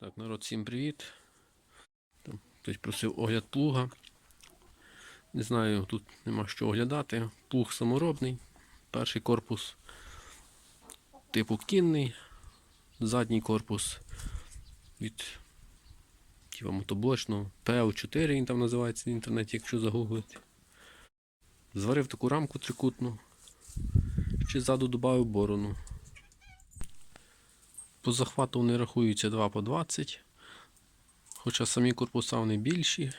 Так, народ, всім привіт. Там хтось просив огляд плуга. Не знаю, тут нема що оглядати. Плуг саморобний. Перший корпус типу кінний. Задній корпус від типу, мотоблочного. PL4 він там називається в інтернеті, якщо загуглити. Зварив таку рамку трикутну. Ще ззаду додав борону. По захвату вони рахуються 2 по 20. Хоча самі корпуса вони більші.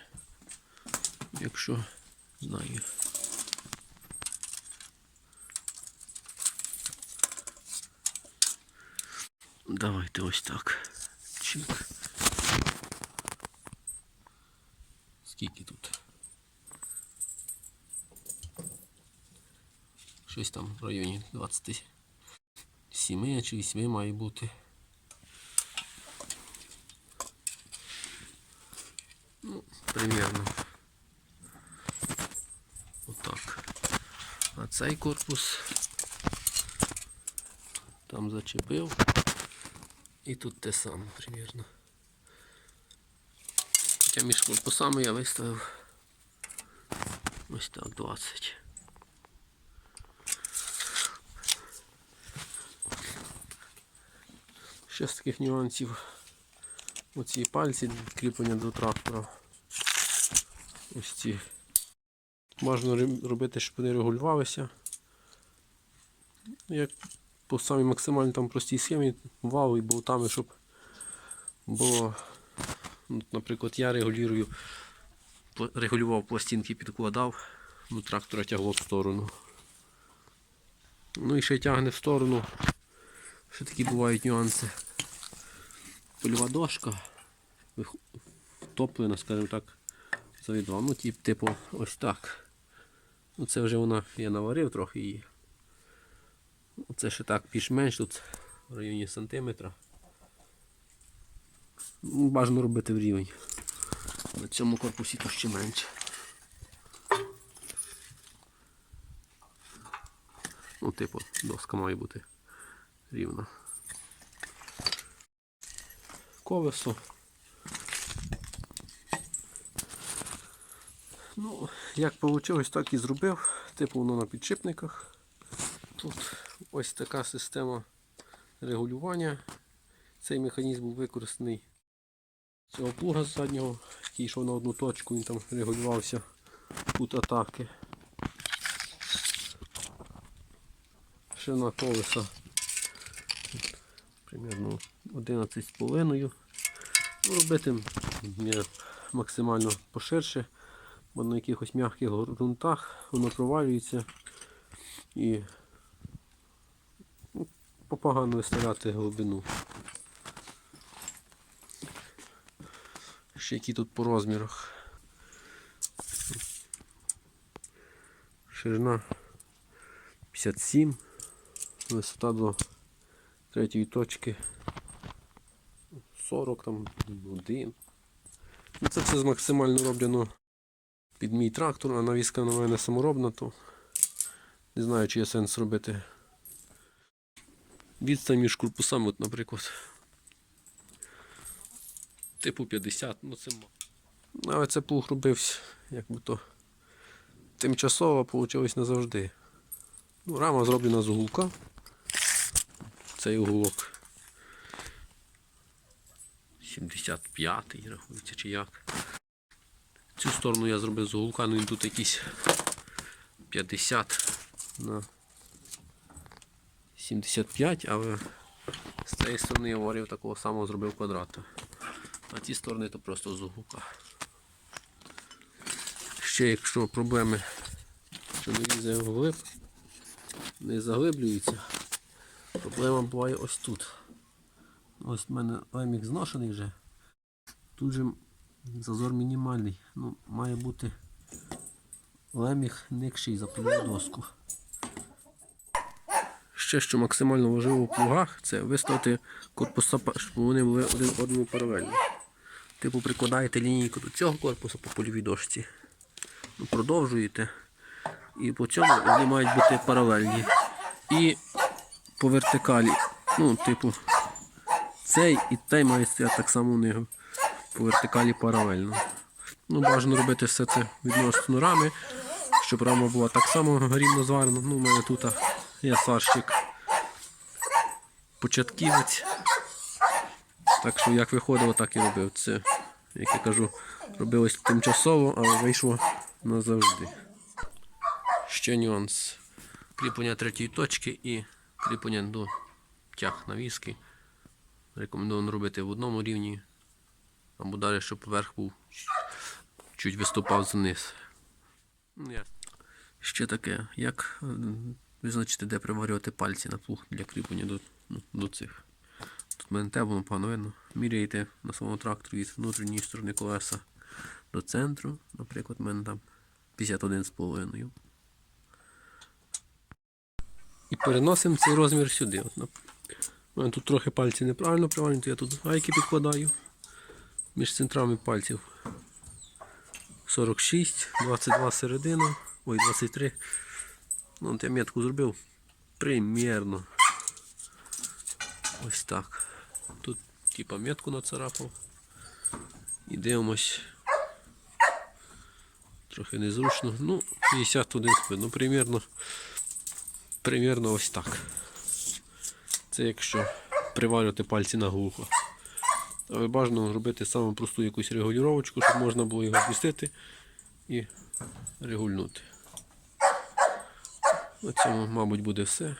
Якщо знаю. Давайте ось так. Чик. Скільки тут? Щось там в районі 27 чи 8 має бути. Ну, примерно. Отак. А цей корпус там зачепив. І тут те саме примерно. Хоча між корпусами я виставив ось так 20. Ще з таких нюансів. Оці пальці кріплення до трактора. Ось ці. Можна робити, щоб вони регулювалися. Як по самій максимально там простій схемі, вал і болтами, щоб було. ну, Наприклад, я регулюю, регулював пластинки, підкладав, ну, трактора тягло в сторону. Ну і ще тягне в сторону. Ще такі бувають нюанси. Польова дошка втоплена, скажімо так, завідва. Ну, тип, типу, ось так. Ну, це вже вона, я наварив трохи її. Це ще так більш-менш тут в районі сантиметра. Ну, Бажано робити в рівень. На цьому корпусі то ще менше. Ну, типу, доска має бути рівна. Колесо. Ну, як вийшло, так і зробив. Типу воно на підшипниках. Тут ось така система регулювання. Цей механізм був використаний цього плуга заднього, який йшов на одну точку, він там регулювався кут атаки. Шина колеса примерно 11,5. Ну, Робити максимально поширше, бо на якихось м'яких ґрунтах воно провалюється і ну, попогано виставляти глибину. Ще які тут по розмірах. Ширина 57, висота до третьої точки 40 там один. Ну, це все максимально роблено під мій трактор, а навіска на мене саморобна, то не знаю, чи є сенс робити відстань між корпусами, от, наприклад. Типу 50, ну це мало. Але це плуг робився, як би то тимчасово вийшло назавжди. Ну, рама зроблена з уголка. Цей уголок 75-й рахується чи як. Цю сторону я зробив з уголка, ну він тут якийсь 50 на 75, але з цієї сторони я варив такого самого зробив квадрата. А ті сторони то просто з уголка. Ще якщо проблеми, що не лізе вглиб, не заглиблюється, проблема буває ось тут. Ось в мене лемік зношений вже. Тут же зазор мінімальний. Ну, має бути леміг никший за польову доску. Ще що максимально важливо в плугах, це виставити корпуса, щоб вони були один одному паралельні. Типу прикладаєте лінійку до цього корпусу по польовій дошці. Ну, продовжуєте. І по цьому вони мають бути паралельні. І по вертикалі. Ну, типу, цей і той має стояти так само у них по вертикалі паралельно. Ну, бажано робити все це відносно рами, щоб рама була так само рівно зварена. Ну, у мене тут є сварщик початківець. Так що як виходило, так і робив. Це, як я кажу, робилось тимчасово, але вийшло назавжди. Ще нюанс. Кріплення третьої точки і кріплення до тяг навіски. Рекомендовано робити в одному рівні. Або далі, щоб верх був чуть виступав зниз. Ну. Ще таке, як е, визначити, де приварювати пальці на плуг для кріплення до, ну, до цих. Тут мене те воно погано видно. Міряєте на своєму тракторі від внутрішньої сторони колеса до центру. Наприклад, в мене там 51,5. І переносимо цей розмір сюди. От, у мене тут трохи пальці неправильно приварені, то я тут гайки підкладаю між центрами пальців. 46, 22 середина, ой, 23. Ну, от я метку зробив примірно. Ось так. Тут типа метку нацарапав. І дивимось. Трохи незручно. Ну, 51 спин. Ну, примірно. Примірно ось так. Це якщо приварювати пальці на глухо. Але бажано робити саму просту якусь регулювачку, щоб можна було його пустити і регульнути. На цьому, мабуть, буде все.